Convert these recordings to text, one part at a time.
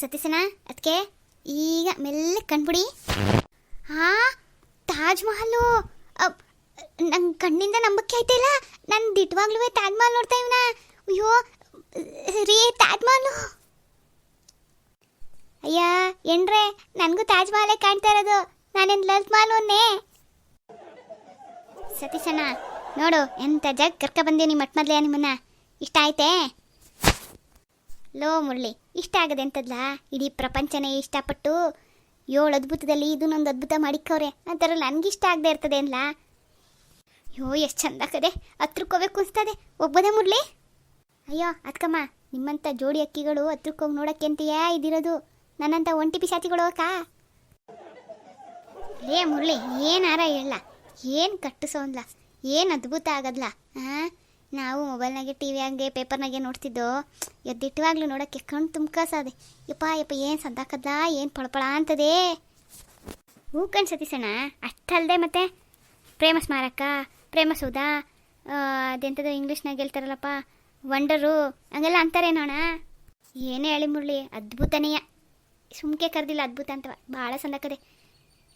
ಸತೀಸನ ಅದಕ್ಕೆ ಈಗ ಮೆಲ್ಲ ಕಣ್ಬಿಡಿ ಹಾ ತಾಜ್ ಮಹಲು. ನಂಗೆ ಕಣ್ಣಿಂದ ನಂಬಕ್ಕೆ ಆಯ್ತಿಲ್ಲ. ನಾನು ದಿಟ್ವಾಗ್ಲೂ ತಾಜ್ ಮಹಲ್ ನೋಡ್ತಾ ಇವನ. ಅಯ್ಯೋ, ರೀ, ತಾಜ್ ಮಹಲ್. ಅಯ್ಯ, ಏನ್ರೆ, ನನಗೂ ತಾಜ್ ಮಹಲೇ ಕಾಣ್ತಾ ಇರೋದು. ನಾನೇನು ಲಲಿತ್ ಮಹಲ್ ಅನ್ನೇ. ಸತೀಶಣ್ಣ ನೋಡು, ಎಂತ ಜಗ್ ಕರ್ಕ ಬಂದೀನಿ ಮಟ್ ಮೊದಲೇ ನಿಮ್ಮನ್ನ. ಇಷ್ಟ ಆಯ್ತೆ? ಲೋ ಮುರಳಿ, ಇಷ್ಟ ಆಗದೆ ಅಂತದ್ಲ? ಇಡೀ ಪ್ರಪಂಚನೇ ಇಷ್ಟಪಟ್ಟು ಏಳು ಅದ್ಭುತದಲ್ಲಿ ಇದನ್ನೊಂದು ಅದ್ಭುತ ಮಾಡಿಕ್ಕವ್ರೆ. ಅಂತಾರ ನನಗಿಷ್ಟ ಆಗದೆ ಇರ್ತದೆ ಅನ್ಲಾ? ಅಯ್ಯೋ ಎಷ್ಟು ಚಂದ ಕದೆ. ಹತ್ರಕ್ಕೆ ಹೋಗ್ಬೇಕು ಅನ್ಸ್ತದೆ ಒಬ್ಬದೇ ಮುರಳಿ? ಅಯ್ಯೋ ಅದ್ಕಮ್ಮ ನಿಮ್ಮಂಥ ಜೋಡಿ ಅಕ್ಕಿಗಳು ಹತ್ರಕ್ಕೋಗಿ ನೋಡೋಕ್ಕೆ ಅಂತೆಯೇ? ಇದಿರೋದು ನನ್ನಂಥ ಒಂಟಿ ಪಿಶಾತಿಗಳು ಅಕ್ಕ? ಲೇ ಮುರಳಿ ಏನಾರ ಹೇಳ ಏನು ಕಟ್ಟಿಸೋನ್ಲ ಏನು ಅದ್ಭುತ ಆಗದ್ಲ? ಹಾಂ ನಾವು ಮೊಬೈಲ್ನಾಗೆ, ಟಿ ವಿಯಾಗೆ, ಪೇಪರ್ನಾಗೆ ನೋಡ್ತಿದ್ದೋ, ಎದ್ದಿಟ್ಟವಾಗ್ಲೂ ನೋಡೋಕ್ಕೆ ಕಣ್ಣು ತುಂಬ್ಕಸಾದೆ ಯಪ್ಪ ಯಪ್ಪ, ಏನು ಸಂದಾಕದ್ಲ ಏನು ಪಳಪಳ ಅಂತದೇ. ಹೂ ಕಣ್ ಸತೀಸಣ್ಣ ಅಷ್ಟಲ್ದೆ ಮತ್ತೆ ಪ್ರೇಮ ಸ್ಮಾರಕ, ಪ್ರೇಮ ಸೌಧ ಅದೆಂಥದ್ದು ಇಂಗ್ಲೀಷ್ನಾಗ ಹೇಳ್ತಾರಲ್ಲಪ್ಪ, ವಂಡರು, ಹಂಗೆಲ್ಲ ಅಂತಾರೆ ನೋಣ ಏನೇ ಹೇಳಿ ಮುರಳಿ ಅದ್ಭುತನೇಯ. ಸುಮ್ಕೆ ಕರೆದಿಲ್ಲ ಅದ್ಭುತ ಅಂತವ, ಭಾಳ ಸಂದಕದೆ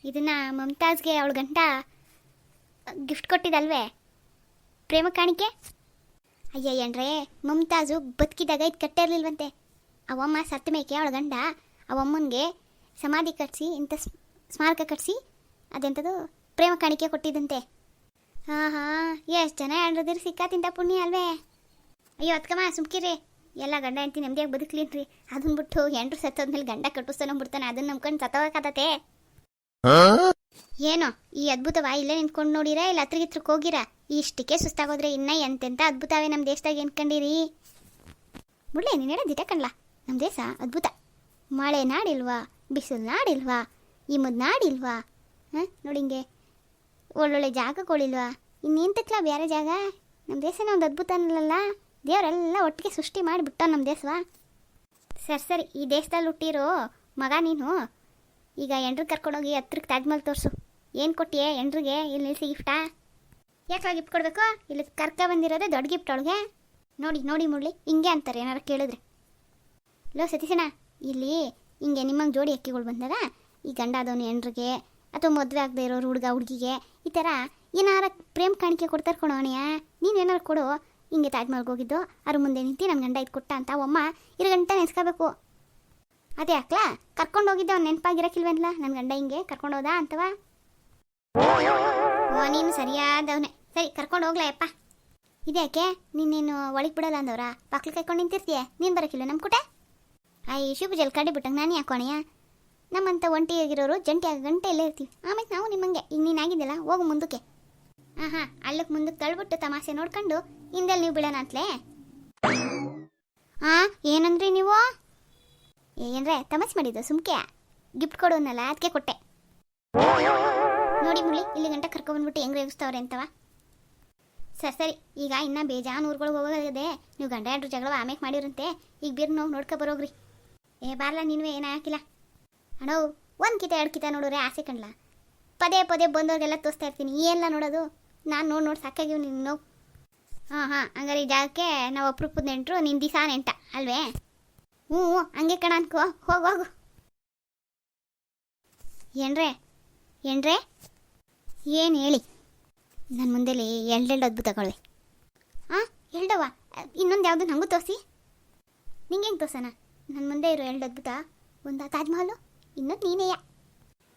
ಇದನ್ನು ಮಮತಾಜ್ಗೆ ಅವಳು ಗಂಟ, ಗಿಫ್ಟ್ ಕೊಟ್ಟಿದ್ದಲ್ವೇ ಪ್ರೇಮ ಕಾಣಿಕೆ? ಅಯ್ಯಯ್ಯನ್ರೇ ಮುಮ್ತಾಜು ಬದುಕಿದಾಗ ಇದು ಕಟ್ಟಿರ್ಲಿಲ್ವಂತೆ ಅವಮ್ಮ ಸತ್ತ ಮೇಕೆ ಅವಳ ಗಂಡ ಅವಮ್ಮನಿಗೆ ಸಮಾಧಿ ಕಟ್ಟಿಸಿ ಇಂಥ ಸ್ಮಾರಕ ಕಟ್ಟಿಸಿ ಅದೆಂಥದ್ದು ಪ್ರೇಮ ಕಾಣಿಕೆ ಕೊಟ್ಟಿದ್ದಂತೆ. ಹಾಂ ಹಾಂ, ಎಷ್ಟು ಜನ ಹೆಣ್ರದಿರಿ ಸಿಕ್ಕಾತಿಂತ ಪುಣ್ಯ ಅಲ್ವೇ. ಅಯ್ಯೋ ಅದ್ಕಮ್ಮ ಸುಮ್ಕಿರಿ. ಎಲ್ಲ ಗಂಡ ಹೆಂಡ್ತಿ ನೆಮ್ಮದಿಯಾಗಿ ಬದುಕ್ಲಿನ್ರಿ. ಅದನ್ನ ಬಿಟ್ಟು ಹೆಂಡ್ರು ಸತ್ತೋದ್ಮೇಲೆ ಗಂಡ ಕಟ್ಟಿಸ್ತಾನೆ ಬಿಡ್ತಾನೆ ಅದನ್ನ ನಂಬ್ಕೊಂಡು ಸತ್ತೋಗಕ್ಕದತೆ ಏನೋ, ಈ ಅದ್ಭುತವ ಇಲ್ಲೇ ನಿಂತ್ಕೊಂಡು ನೋಡಿರಾ ಇಲ್ಲ ಹತ್ರಗಿತ್ರಕ್ಕೆ ಹೋಗಿರಾ? ಇಷ್ಟಕ್ಕೆ ಸುಸ್ತಾಗೋದ್ರೆ ಇನ್ನ ಎಂತೆಂತ ಅದ್ಭುತವೇ ನಮ್ಮ ದೇಶದಾಗ ಎನ್ಕೊಂಡಿರಿ ಮುಳ್ಳೆ ನೀನು ಹೇಳೋದಿಟ ಕಣ್ಲ? ನಮ್ಮ ದೇಶ ಅದ್ಭುತ. ಮಳೆ ನಾಡಿಲ್ವಾ? ಬಿಸಿಲು ನಾಡಿಲ್ವಾ? ಈ ಮುದ್ ನಾಡಿಲ್ವಾ? ಹಾಂ, ನೋಡಿ ಹಿಂಗೆ. ಒಳ್ಳೊಳ್ಳೆ ಜಾಗಗಳಿಲ್ವಾ? ಇನ್ನೆಂತಕ್ಲ ಬೇರೆ ಜಾಗ? ನಮ್ಮ ದೇಶನ ಒಂದು ಅದ್ಭುತ ಅನ್ನಲ್ಲ ದೇವರೆಲ್ಲ ಒಟ್ಟಿಗೆ ಸೃಷ್ಟಿ ಮಾಡಿಬಿಟ್ಟ ನಮ್ಮ ದೇಶವಾ? ಸರಿ ಸರಿ, ಈ ದೇಶದಲ್ಲಿ ಹುಟ್ಟಿರೋ ಮಗ ನೀನು? ಈಗ ಎಂಟ್ರಿಗೆ ಕರ್ಕೊಂಡೋಗಿ ಹತ್ರಕ್ಕೆ ತಾಜ್ಮಹಲ್ ತೋರಿಸು. ಏನು ಕೊಟ್ಟಿಯೇ ಎಂಡ್ರಿಗೆ ಇಲ್ಲಿ ನಿಲ್ಸಿ ಗಿಫ್ಟಾ ಯಾಕೆ ಗಿಫ್ಟ್ ಕೊಡಬೇಕು? ಇಲ್ಲಿ ಕರ್ಕ ಬಂದಿರೋದೇ ದೊಡ್ಡ ಗಿಫ್ಟ್ ಅವಳಿಗೆ. ನೋಡಿ ನೋಡಿ ಮುರಳಿ, ಹಿಂಗೆ ಅಂತಾರೆ ಏನಾರು ಕೇಳಿದ್ರೆ. ಲೋ ಸತೀಶಣ್ಣ, ಇಲ್ಲಿ ಹಿಂಗೆ ನಿಮ್ಮಂಗೆ ಜೋಡಿ ಅಕ್ಕಿಗಳು ಬಂದಾಗ ಈ ಗಂಡ ಆದವನು ಹೆಣ್ರಿಗೆ ಅಥವಾ ಮದುವೆ ಆಗದೆ ಇರೋರು ಹುಡುಗ, ಹುಡುಗಿಗೆ, ಈ ಥರ ಏನಾರ ಪ್ರೇಮ್ ಕಾಣಿಕೆ ಕೊಡ್ತಾರೆ ಕೊಡೋ ಅಣ್ಣಯ್ಯ ನೀನು ಏನಾರು ಕೊಡು. ಹಿಂಗೆ ತಾಜ್ಮಹಲ್ಗೆ ಹೋಗಿದ್ದು, ಅದ್ರ ಮುಂದೆ ನಿಂತು ನಮ್ಮ ಗಂಡ ಇದು ಕೊಟ್ಟ ಅಂತ ಒಮ್ಮ ಇರೋ ಗಂಟ ನೆನೆಸ್ಕೋಬೇಕು. ಅದೇ ಅಕ್ಲಾ, ಕರ್ಕೊಂಡು ಹೋಗಿದ್ದೆ ಅವ್ನು ನೆನಪಾಗಿರಕ್ಕಿಲ್ವಲ್ಲ ನನ್ನ ಗಂಡ ಹಿಂಗೆ ಕರ್ಕೊಂಡು ಹೋದ ಅಂತವ? ಓ, ನೀನು ಸರಿಯಾದವನೇ. ಸರಿ, ಕರ್ಕೊಂಡು ಹೋಗ್ಲಾ ಯಪ್ಪ ಇದ್ಯಾಕೆ? ನೀನೇನು ಒಳಗೆ ಬಿಡಲ್ಲ ಅಂದವ್ರ? ಬಾಕ್ಲು ಕೈಕೊಂಡು ನಿಂತಿರ್ತೀಯ? ನೀನು ಬರಕಿಲ್ಲ ನಮ್ಮ ಕುಟೆ? ಆಯ್ ಶಿವ ಕಡೆ ಬಿಟ್ಟಂಗೆ ನಾನು ಯಾಕೋಣೆಯ ನಮ್ಮಂತ ಒಂಟಿಯಾಗಿರೋರು ಜಂಟಿಯಾಗಿ ಗಂಟೆ ಇಲ್ಲೇ ಇರ್ತೀವಿ. ಆಮೇಲೆ ನಾವು ನಿಮ್ಮಂಗೆ. ಈಗ ನೀನು ಆಗಿದ್ದಲ್ಲ ಹೋಗು ಮುಂದಕ್ಕೆ. ಹಾಂ ಹಾಂ ಅಲ್ಲಕ್ಕೆ ಮುಂದಕ್ಕೆ ತಳ್ಬಿಟ್ಟು ತಮಾಷೆ ನೋಡ್ಕೊಂಡು ಹಿಂದಲ್ಲಿ ನೀವು ಬಿಡೋಣ ಅಂತಲೇ? ಹಾಂ ಏನಂದ್ರಿ ನೀವು? ಏನ್ರೆ, ತಮಾಷೆ ಮಾಡಿದ್ದು ಸುಮ್ಕೆ? ಗಿಫ್ಟ್ ಕೊಡೋನಲ್ಲ ಅದಕ್ಕೆ ಕೊಟ್ಟೆ. ನೋಡಿ ಮುರಳಿ, ಇಲ್ಲಿ ಗಂಟ ಕರ್ಕೊಬಂದ್ಬಿಟ್ಟು ಹೆಂಗ್ ರೇಗಿಸ್ತವ್ರೆ ಅಂತವ? ಸರಿ ಸರಿ, ಈಗ ಇನ್ನ ಬೇಜಾನ್ ಊರುಗಳಿಗೆ ಹೋಗೋದಿದೆ ನೀವು ಗಂಡ ಹೆಂಡ್ರು ಜಗಳ ಆಮೇಲೆ ಮಾಡಿರಂತೆ ಈಗ ಬೀರ್ ನಾವು ನೋಡ್ಕೊ ಬರೋಗ್ರಿ. ಏ, ಬಾರ್ಲ ನೀನು ಏನು ಹಾಕಿಲ್ಲ ಅಣ್ಣೋ, ಒಂದು ಕಿತ, ಎರಡು ಕಿತ ನೋಡೋರೆ ಆಸೆ ಕಣ್ಲ. ಪದೇ ಪದೇ ಬಂದವ್ರಿಗೆಲ್ಲ ತೋರಿಸ್ತಾ ಇರ್ತೀನಿ ಏನೆಲ್ಲ ನೋಡೋದು? ನಾನು ನೋಡಿ ನೋಡಿ ಸಾಕಾಗಿವ್ ನಿನ್ನ ನೋವು. ಹಾಂ ಹಾಂ, ಹಂಗಾರೆ ಈ ಜಾಗಕ್ಕೆ ನಾವು ಅಪ್ರೂಪದ ನೆಂಟರು ನಿನ್ನ ದಿವಸ ನೆಂಟ, ಅಲ್ವೇ? ಹ್ಞೂ, ಹಂಗೆ ಕಣ ಅನ್ಕೋ, ಹೋಗು ಹೋಗು. ಏನ್ರೇ, ಏನ್ರೆ? ಏನು ಹೇಳಿ? ನನ್ನ ಮುಂದೆಲಿ ಎರಡೆರಡು ತಗೊಳ್ಳಿ ಹಾಂ ಎರಡವ ಇನ್ನೊಂದು ಯಾವುದು ನನಗೂ ತೋರಿಸಿ. ನಿಂಗೆ ಹೆಂಗೆ ತೋರ್ಸೋಣ? ನನ್ನ ಮುಂದೆ ಇರೋ ಎರಡು ಅದ್ಭುತ. ಒಂದು ತಾಜ್ ಮಹಲು, ಇನ್ನೊಂದು ನೀನೇಯ.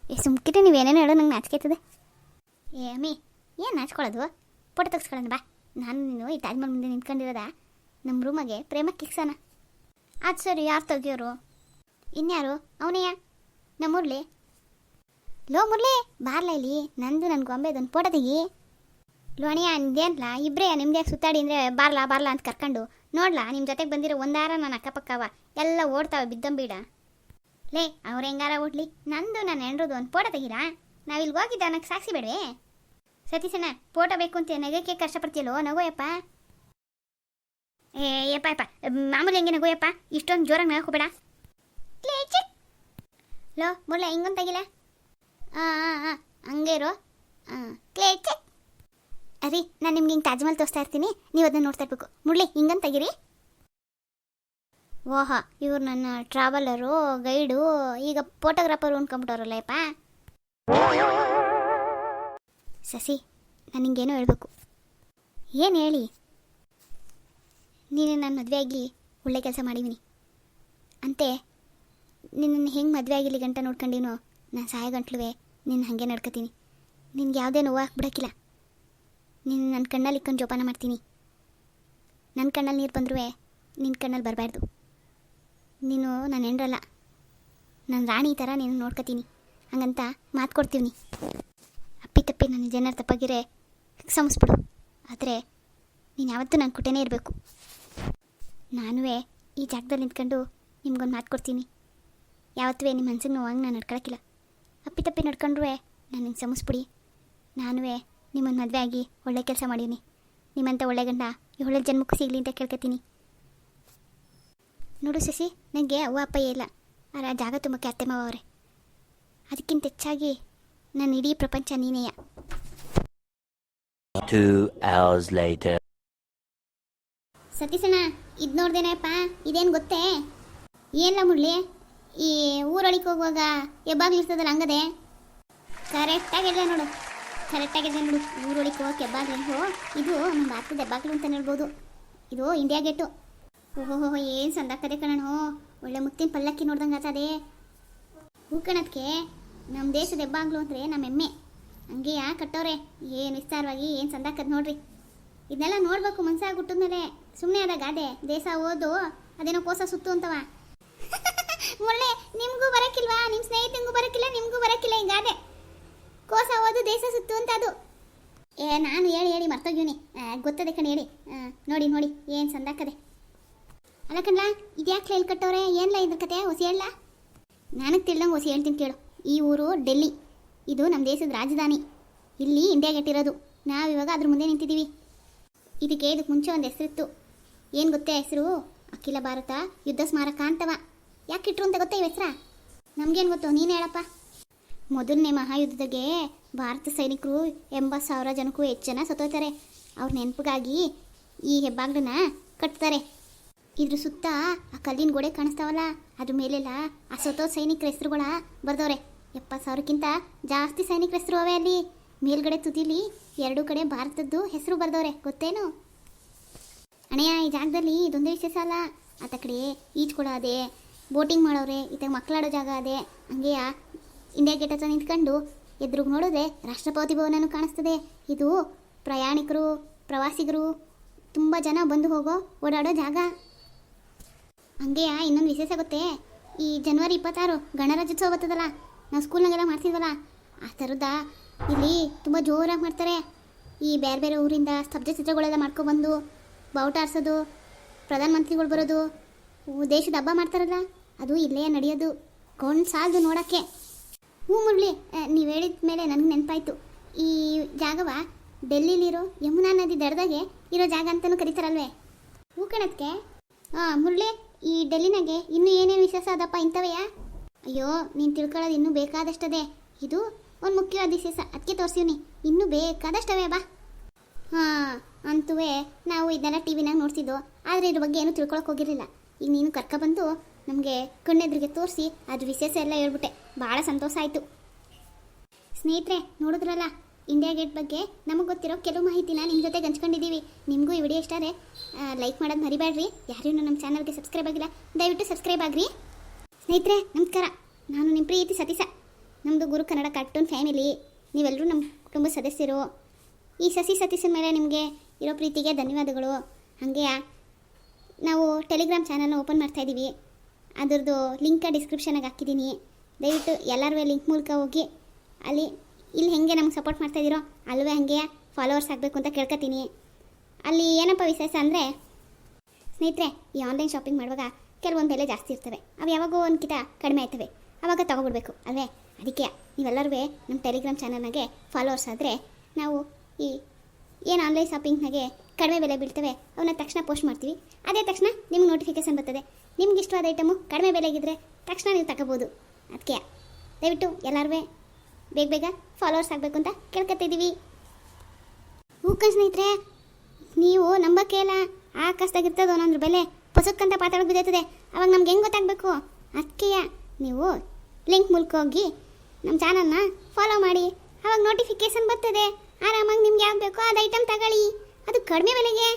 ಏ ನೀವು ಏನೇನು ಹೇಳೋ ನಂಗೆ ನಾಚಿಕೆತದೆ ಏ, ಅಮ್ಮಿ, ಏನು ನಾಚ್ಕೊಳ್ಳೋದು ಫೋಟೋ ತೆಗ್ಸ್ಕೊಳ್ಳೋಣ ಬಾ. ನಾನು ನೀನು ಈ ತಾಜ್ ಮಹಲ್ ಮುಂದೆ ನಿಂತ್ಕೊಂಡಿರೋದ? ನಮ್ಮ ರೂಮಗೆ ಪ್ರೇಮ ಕಿಕ್ಸೋಣ. ಆಯ್ತು ಸರಿ, ಯಾರು ತೆಗಿಯೋರು? ಇನ್ಯಾರು? ಅವನೇಯ? ನಮ್ಮೂರ್ಲಿ? ಲೋ ಮುರ್ಲಿ, ಬಾರ್ಲ ಇಲ್ಲಿ. ನಂದು ನನ್ನ ಗೊಂಬೆದೊಂದು ಫೋಟೋ ತೆಗಿ. ಲೋಣಿಯ ನಿಮ್ದೇನ್ಲ ಇಬ್ಬರೇ ನಿಮ್ದೇ ಸುತ್ತಾಡಿ ಅಂದರೆ ಬಾರ್ಲಾ ಬಾರ್ಲಾ ಅಂತ ಕರ್ಕೊಂಡು. ನೋಡ್ಲಾ ನಿಮ್ಮ ಜೊತೆಗೆ ಬಂದಿರೋ ಒಂದಾರ ನನ್ನ ಅಕ್ಕಪಕ್ಕವ. ಎಲ್ಲ ಓಡ್ತಾವೆ ಬಿದ್ದಂಬೀಡ. ಲೇ, ಅವ್ರು ಹೆಂಗಾರ ಓಡ್ಲಿ? ನಂದು ನನ್ನ ಹೆಂಡ್ರದು ಒಂದು ಫೋಟೋ ತೆಗೀರಾ ನಾವಿಲ್ಲಿ ಹೋಗಿದ್ದ ನನಗೆ ಸಾಕ್ಷಿ ಬೇಡವೇ. ಸತೀಶಣ್ಣ ಫೋಟೋ ಬೇಕು ಅಂತ ನಗಕ್ಕೆ ಕಷ್ಟಪಡ್ತೀಯಲ್ಲೋ, ನಗೋಯಪ್ಪ? ಏ, ಯಪ್ಪ ಯಪ್ಪ, ಮಾಮೂಲಿ ಹೆಂಗೆ ನಗೋಯಪ್ಪ? ಇಷ್ಟೊಂದು ಜೋರಾಗಿ ನಗೋಬೇಡ ಲೋ ಮುಳ್ಳ ಹಿಂಗೊಂದು ತೆಗಿಲ್ಲ ಹಾಂ ಹಾಂ ಹಾಂ ಕ್ಲೇಚೆ ಅರಿ ನಾನು ನಿಮ್ಗೆ ಹಿಂಗೆ ತಾಜ್ಮಹಲ್ ತೋರಿಸ್ತಾ ಇರ್ತೀನಿ. ನೀವು ಅದನ್ನ ನೋಡ್ತಾ ಇರ್ಬೇಕು. ಮುರಳಿ ಹಿಂಗಂತ ತೆಗಿರಿ. ಓಹ, ಇವ್ರು ನನ್ನ ಟ್ರಾವೆಲರು ಗೈಡು ಈಗ ಫೋಟೋಗ್ರಾಫರ್ ಅನ್ಕೊಂಬಿಟ್ಟವ್ರಲ್ಲಪ್ಪ ಸಸಿ, ನಾನು ನಿಂಗೇನೋ ಹೇಳಬೇಕು. ಏನು ಹೇಳಿ? ನೀನು ನನ್ನ ಮದುವೆ ಆಗಿ ಒಳ್ಳೆ ಕೆಲಸ ಮಾಡಿದ್ದೀನಿ ಅಂತೆ, ನಿನ್ನನ್ನು ಹೆಂಗೆ ಮದುವೆ ಆಗಿಲಿ ಗಂಟ ನೋಡ್ಕೊಂಡಿನೋ? ನಾನು ಸಾಯ ಗಂಟ್ಲುವೆ ನಿನ್ನ ಹಾಗೆ ನಡ್ಕೋತೀನಿ. ನಿನ್ಗೆ ಯಾವುದೇ ನೋವು ಬಿಡೋಕ್ಕಿಲ್ಲ. ನಿನ್ನ ನನ್ನ ಕಣ್ಣಲ್ಲಿ ಇಕ್ಕೊಂಡು ಜೋಪಾನ ಮಾಡ್ತೀನಿ. ನನ್ನ ಕಣ್ಣಲ್ಲಿ ನೀರು ಬಂದ್ರೂ ನಿನ್ನ ಕಣ್ಣಲ್ಲಿ ಬರಬಾರ್ದು. ನೀನು ನಾನು ಹೆಂಡ್ರಲ್ಲ ನನ್ನ ರಾಣಿ ಥರ ನೀನು ನೋಡ್ಕೋತೀನಿ. ಹಂಗಂತ ಮಾತು ಕೊಡ್ತೀವಿ ಅಪ್ಪಿ ತಪ್ಪಿ ನನ್ನ ಜನರ ತಪ್ಪಾಗಿರೆ ಸಮಸ್ಬಿಡು. ಆದರೆ ನೀನು ಯಾವತ್ತೂ ನನ್ನ ಕುಟೇನೇ ಇರಬೇಕು. ನಾನುವೇ ಈ ಜಾಗದಲ್ಲಿ ನಿಂತ್ಕೊಂಡು ನಿಮ್ಗೊಂದು ಮಾತು ಕೊಡ್ತೀನಿ. ಯಾವತ್ತೂ ನಿಮ್ಮ ಮನ್ಸಿಗೆ ನೋವಾಗಿ ನಾನು ನಡ್ಕೊಳಕ್ಕಿಲ್ಲ. ಅಪ್ಪಿ ತಪ್ಪಿ ನಡ್ಕೊಂಡ್ರೂ ನಾನು ಸಮಸ್ಬಿಡಿ ನಾನು ನಾನುವೇ ನಿಮ್ಮನ್ನು ಮದುವೆ ಆಗಿ ಒಳ್ಳೆ ಕೆಲಸ ಮಾಡೀನಿ. ನಿಮ್ಮಂಥ ಒಳ್ಳೆ ಗಂಡ ಈ ಒಳ್ಳೆ ಜನ್ಮಕ್ಕೆ ಸಿಗಲಿ ಅಂತ ಕೇಳ್ಕೊತೀನಿ. ನೋಡು ಸಸಿ ನನಗೆ ಅವ್ವ ಅಪ್ಪ ಇಲ್ಲ. ಆ ಜಾಗ ತುಂಬಕ್ಕೆ ಅತ್ತೆ ಮಾವ ಅವರೇ. ಅದಕ್ಕಿಂತ ಹೆಚ್ಚಾಗಿ ನನ್ನ ಇಡೀ ಪ್ರಪಂಚ ನೀನೆಯ. ಸತೀಶಣ್ಣ hours later. ಸತೀಸಣ್ಣ ಇದು ನೋಡ್ದೇನಪ್ಪ ಇದೇನು ಗೊತ್ತೇ? ಏನಿಲ್ಲ ಮುಡ್ಲಿ ಈ ಊರೊಳಗೆ ಹೋಗುವಾಗ ಹೆಬ್ಬಾಗ್ಲು ಇರ್ತದಲ್ಲ ಹಂಗದೆ? ಕರೆಕ್ಟಾಗಿದೆ ನೋಡು. ಕರೆಕ್ಟಾಗಿದೆ ನೋಡು. ಊರೊಳಗೆ ಹೆಬ್ಬಾಗ್ಲು. ಹೋ ಇದು ನಮ್ಮ ಭಾರತದ ಹೆಬ್ಬಾಗ್ಲು ಅಂತ ಹೇಳ್ಬೋದು. ಇದು ಇಂಡಿಯಾ ಗೇಟು ಓಹೋ ಏನು ಸಂದಾಕದೆ ಕಣೋ. ಒಳ್ಳೆ ಮುತ್ತಿನ ಪಲ್ಲಕ್ಕಿ ನೋಡ್ದಂಗೆ ಆತದೆ ಹೂ ಕಣದಕ್ಕೆ ನಮ್ಮ ದೇಶದ ಹೆಬ್ಬಾಗ್ಲು ಅಂದರೆ ನಮ್ಮ ಹೆಮ್ಮೆ. ಹಂಗೆಯಾ ಕಟ್ಟೋರೆ? ಏನು ವಿಸ್ತಾರವಾಗಿ ಏನು ಸಂದಾಕದ್ ನೋಡ್ರಿ. ಇದನ್ನೆಲ್ಲ ನೋಡ್ಬೇಕು ಮನ್ಸಾಗಿ ಹುಟ್ಟಿದ್ಮೇಲೆ ಸುಮ್ಮನೆ ಆದ ಗಾದೆ. ದೇಶ ಓದು, ಅದೇನೋ ಕೋಸ ಸುತ್ತು ಅಂತವ. ಒಳ್ಳೆ, ನಿಮಗೂ ಬರಕ್ಕಿಲ್ವಾ ನಿಮ್ಮ ಸ್ನೇಹಿತಂಗೂ ಬರಕ್ಕಿಲ್ಲ ನಿಮಗೂ ಬರಕ್ಕಿಲ್ಲ ಈ ಗಾದೆ. ಕೋಸ ಓದು, ದೇಶ ಸುತ್ತು ಅಂತ ಅದು. ಏ, ನಾನು ಹೇಳಿ ಹೇಳಿ, ಮರ್ತೋಗ್ಯೂನಿ. ಗೊತ್ತದೆ ಕಣೆ, ಹೇಳಿ. ನೋಡಿ ನೋಡಿ, ಏನು ಸಂದಾಕದೆ. ಅಲ್ಲ ಕಣ್ಲ ಇದ್ಯಾಕೆ ಹೇಳಿ ಕಟ್ಟವ್ರೆ ಏನ್ಲ ಇದ್ರ ಕತೆ? ಹೊಸಿ ಹೇಳ ನನಗೆ ತಿಳಿದಂಗೆ ಹೊಸಿ ಹೇಳ್ತೀನಿ ಕೇಳು. ಈ ಊರು ಡೆಲ್ಲಿ. ಇದು ನಮ್ಮ ದೇಶದ ರಾಜಧಾನಿ. ಇಲ್ಲಿ ಇಂಡಿಯಾ ಗೇಟ್ ನಾವು ಇವಾಗ ಅದ್ರ ಮುಂದೆ ನಿಂತಿದ್ದೀವಿ. ಇದಕ್ಕೆ ಇದಕ್ಕೆ ಮುಂಚೆ ಒಂದು ಹೆಸರಿತ್ತು. ಏನು ಗೊತ್ತೇ ಹೆಸರು? ಅಖಿಲ ಭಾರತ ಯುದ್ಧ ಸ್ಮಾರಕ ಅಂತವ. ಯಾಕೆ ಇಟ್ರು ಅಂತ ಗೊತ್ತಾ ಈ ಹೆಸ್ರ? ನಮ್ಗೇನು ಗೊತ್ತು? ನೀನು ಹೇಳಪ್ಪ. ಮೊದಲನೇ ಮಹಾಯುದ್ಧದಾಗೆ ಭಾರತ ಸೈನಿಕರು ಎಂಬತ್ತು ಸಾವಿರ ಜನಕ್ಕೂ ಹೆಚ್ಚು ಜನ ಸತ್ತೋಯ್ತಾರೆ. ಅವ್ರ ನೆನಪಿಗಾಗಿ ಈ ಹೆಬ್ಬಾಗ್ಲನ್ನ ಕಟ್ತಾರೆ. ಇದ್ರ ಸುತ್ತ ಆ ಕಲ್ಲಿನ ಗೋಡೆ ಕಾಣಿಸ್ತಾವಲ್ಲ, ಅದ್ರ ಮೇಲೆಲ್ಲ ಆ ಸತ್ತೋ ಸೈನಿಕರ ಹೆಸರುಗಳ ಬರ್ದವ್ರೆ. ಎಪ್ಪತ್ತು ಸಾವಿರಕ್ಕಿಂತ ಜಾಸ್ತಿ ಸೈನಿಕರ ಹೆಸರು ಅವೆ ಅಲ್ಲಿ. ಮೇಲ್ಗಡೆ ತುದಿಲಿ ಎರಡು ಕಡೆ ಭಾರತದ್ದು ಹೆಸರು ಬರ್ದವ್ರೆ, ಗೊತ್ತೇನು? ಅಣೆಯ ಈ ಜಾಗದಲ್ಲಿ ಇದೊಂದೇ ವಿಶೇಷ ಅಲ್ಲ. ಆತ ಕಡೆ ಈಜ್ಕೊಳ ಅದೇ ಬೋಟಿಂಗ್ ಮಾಡೋರೆ ಈತ ಮಕ್ಕಳಾಡೋ ಜಾಗ ಅದೇ ಹಂಗೆಯ ಇಂಡಿಯಾ ಗೇಟ್ ಹತ್ರ ನಿಂತ್ಕೊಂಡು ಎದುರುಗ್ ನೋಡಿದ್ರೆ ರಾಷ್ಟ್ರಪತಿ ಭವನನೂ ಕಾಣಿಸ್ತದೆ. ಇದು ಪ್ರಯಾಣಿಕರು, ಪ್ರವಾಸಿಗರು, ತುಂಬ ಜನ ಬಂದು ಹೋಗೋ, ಓಡಾಡೋ ಜಾಗ. ಹಂಗೆಯ ಇನ್ನೊಂದು ವಿಶೇಷ ಗೊತ್ತೇ, ಈ ಜನವರಿ ಇಪ್ಪತ್ತಾರು ಗಣರಾಜ್ಯೋತ್ಸವ ಬರ್ತದಲ್ಲ, ನಾವು ಸ್ಕೂಲ್ನಾಗೆಲ್ಲ ಮಾಡ್ತಿದ್ವಲ್ಲ, ಆ ಥರದ ಇಲ್ಲಿ ತುಂಬ ಜೋರಾಗಿ ಮಾಡ್ತಾರೆ. ಈ ಬೇರೆ ಬೇರೆ ಊರಿಂದ ಸ್ತಬ್ಧ ಚಿತ್ರಗಳೆಲ್ಲ ಮಾಡ್ಕೊಬಂದು ಬಾವುಟ ಆರಿಸೋದು, ಪ್ರಧಾನಮಂತ್ರಿಗಳು ಬರೋದು ದೇಶದ ಹಬ್ಬ ಮಾಡ್ತಾರಲ್ಲ. ಅದು ಇಲ್ಲೇ ನಡೆಯೋದು. ಕೊಂಡು ಸಾಲದು ನೋಡೋಕ್ಕೆ. ಹ್ಞೂ ಮುರಳಿ ನೀವು ಹೇಳಿದ ಮೇಲೆ ನನಗೆ ನೆನಪಾಯ್ತು. ಈ ಜಾಗವ ಡೆಲ್ಲಿಲಿರೋ ಯಮುನಾ ನದಿ ದಡದಾಗೆ ಇರೋ ಜಾಗ ಅಂತಲೂ ಕರೀತಾರಲ್ವೇ? ಹೂ ಕಣಕ್ಕೆ ಹಾಂ ಮುರಳಿ, ಈ ಡೆಲ್ಲಿನಾಗೆ ಇನ್ನೂ ಏನೇನು ವಿಶೇಷ ಅದಪ್ಪ ಇಂಥವೆಯಾ? ಅಯ್ಯೋ, ನೀನು ತಿಳ್ಕೊಳ್ಳೋದು ಇನ್ನೂ ಬೇಕಾದಷ್ಟದೇ. ಇದು ಒಂದು ಮುಖ್ಯವಾದ ವಿಶೇಷ ಅದಕ್ಕೆ ತೋರಿಸಿವ್ನಿ ಇನ್ನೂ ಬೇಕಾದಷ್ಟವೇ, ಬಾ. ಹಾಂ ಅಂತೂ ನಾವು ಇದನ್ನೆಲ್ಲ ಟಿ ವಿನಾಗ ನೋಡ್ತಿದ್ದೋ ಆದರೆ ಇದ್ರ ಬಗ್ಗೆ ಏನೂ ತಿಳ್ಕೊಳಕ್ಕೆ ಹೋಗಿರಲಿಲ್ಲ. ಈಗ ನೀನು ಕರ್ಕೊಬಂದು ನಮಗೆ ಕಣ್ಣೆದ್ರಿಗೆ ತೋರಿಸಿ ಅದ್ರ ವಿಶೇಷ ಎಲ್ಲ ಹೇಳ್ಬಿಟ್ಟೆ. ಭಾಳ ಸಂತೋಷ ಆಯಿತು. ಸ್ನೇಹಿತರೆ, ನೋಡಿದ್ರಲ್ಲ ಇಂಡಿಯಾ ಗೇಟ್ ಬಗ್ಗೆ ನಮಗೆ ಗೊತ್ತಿರೋ ಕೆಲವು ಮಾಹಿತಿನ ನಿಮ್ಮ ಜೊತೆ ಹಂಚ್ಕೊಂಡಿದ್ದೀವಿ. ನಿಮಗೂ ಈ ವಿಡಿಯೋ ಇಷ್ಟ ಆದರೆ ಲೈಕ್ ಮಾಡೋದು ಮರಿಬೇಡ್ರಿ ಯಾರೂ ನಮ್ಮ ಚಾನಲ್ಗೆ ಸಬ್ಸ್ಕ್ರೈಬ್ ಆಗಿಲ್ಲ, ದಯವಿಟ್ಟು ಸಬ್ಸ್ಕ್ರೈಬ್ ಆಗ್ರಿ. ಸ್ನೇಹಿತರೆ, ನಮಸ್ಕಾರ. ನಾನು ನಿಮ್ಮ ಪ್ರೀತಿ ಸತೀಶ. ನಮ್ಮದು ಗುರು ಕನ್ನಡ ಕಾರ್ಟೂನ್ ಫ್ಯಾಮಿಲಿ ನೀವೆಲ್ಲರೂ ನಮ್ಮ ಕುಟುಂಬದ ಸದಸ್ಯರು. ಈ ಸಸಿ ಸತೀಶನ ಮೇಲೆ ನಿಮಗೆ ಇರೋ ಪ್ರೀತಿಗೆ ಧನ್ಯವಾದಗಳು. ಹಾಗೆ ನಾವು ಟೆಲಿಗ್ರಾಮ್ ಚಾನಲ್ನ ಓಪನ್ ಮಾಡ್ತಾ ಇದ್ದೀವಿ. ಅದ್ರದ್ದು ಲಿಂಕ ಡಿಸ್ಕ್ರಿಪ್ಷನಾಗೆ ಹಾಕಿದ್ದೀನಿ ದಯವಿಟ್ಟು ಎಲ್ಲರೂ ಲಿಂಕ್ ಮೂಲಕ ಹೋಗಿ, ಅಲ್ಲಿ, ಇಲ್ಲಿ ಹೆಂಗೆ ನಮ್ಗೆ ಸಪೋರ್ಟ್ ಮಾಡ್ತಾಯಿದ್ದೀರೋ ಅಲ್ಲವೇ ಹಾಗೆ ಫಾಲೋವರ್ಸ್ ಆಗಬೇಕು ಅಂತ ಕೇಳ್ಕೊತೀನಿ ಅಲ್ಲಿ ಏನಪ್ಪ ವಿಶೇಷ ಅಂದರೆ, ಸ್ನೇಹಿತರೆ, ಈ ಆನ್ಲೈನ್ ಶಾಪಿಂಗ್ ಮಾಡುವಾಗ ಕೆಲವೊಂದು ಬೆಲೆ ಜಾಸ್ತಿ ಇರ್ತವೆ. ಅವು ಯಾವಾಗೋ ಒಂದ್ಕಿತ ಕಡಿಮೆ ಆಯ್ತವೆ. ಆವಾಗ ತೊಗೊಬಿಡ್ಬೇಕು, ಅಲ್ವೇ? ಅದಕ್ಕೆ ನೀವೆಲ್ಲರೂ ನಮ್ಮ ಟೆಲಿಗ್ರಾಮ್ ಚಾನಲ್ನಾಗೆ ಫಾಲೋವರ್ಸ್ ಆದರೆ ನಾವು ಈ ಏನು ಆನ್ಲೈನ್ ಶಾಪಿಂಗ್ನಾಗೆ ಕಡಿಮೆ ಬೆಲೆ ಬೀಳ್ತವೆ ಅವನ್ನ ತಕ್ಷಣ ಪೋಸ್ಟ್ ಮಾಡ್ತೀವಿ. ಅದೇ ತಕ್ಷಣ ನಿಮ್ಗೆ ನೋಟಿಫಿಕೇಶನ್ ಬರ್ತದೆ. ನಿಮ್ಗೆ ಇಷ್ಟವಾದ ಐಟಮು ಕಡಿಮೆ ಬೆಲೆಗಿದ್ರೆ ತಕ್ಷಣ ನೀವು ತಗೋಬೋದು. ಅದಕ್ಕೆ ದಯವಿಟ್ಟು ಎಲ್ಲರೂ ಬೇಗ ಬೇಗ ಫಾಲೋವರ್ಸ್ ಆಗಬೇಕು ಅಂತ ಕೇಳ್ಕೊತಿದ್ದೀವಿ ಹೂಕ ಸ್ನೇಹಿತರೆ, ನೀವು ನಂಬಕ್ಕೆ ಇಲ್ಲ ಆಕಾಶದಾಗಿರ್ತದೆ ಒಂದೊಂದು ಬೆಲೆ ಪಸಕ್ಕಂತ ಪಾತಾಡೋಕೆ ಬಿದ್ದೈತದೆ. ಅವಾಗ ನಮ್ಗೆ ಹೆಂಗೆ ಗೊತ್ತಾಗಬೇಕು? ಅದಕ್ಕೆ ನೀವು ಲಿಂಕ್ ಮೂಲಕ ಹೋಗಿ ನಮ್ಮ ಚಾನಲ್ನ ಫಾಲೋ ಮಾಡಿ. ಅವಾಗ ನೋಟಿಫಿಕೇಶನ್ ಬರ್ತದೆ. ಆರಾಮಾಗಿ ನಿಮ್ಗೆ ಯಾವ್ದು ಬೇಕೋ ಅದು ಐಟಮ್ ತಗೊಳ್ಳಿ. ಅದು ಕಡಿಮೆ ಬೆಲೆಗೆ.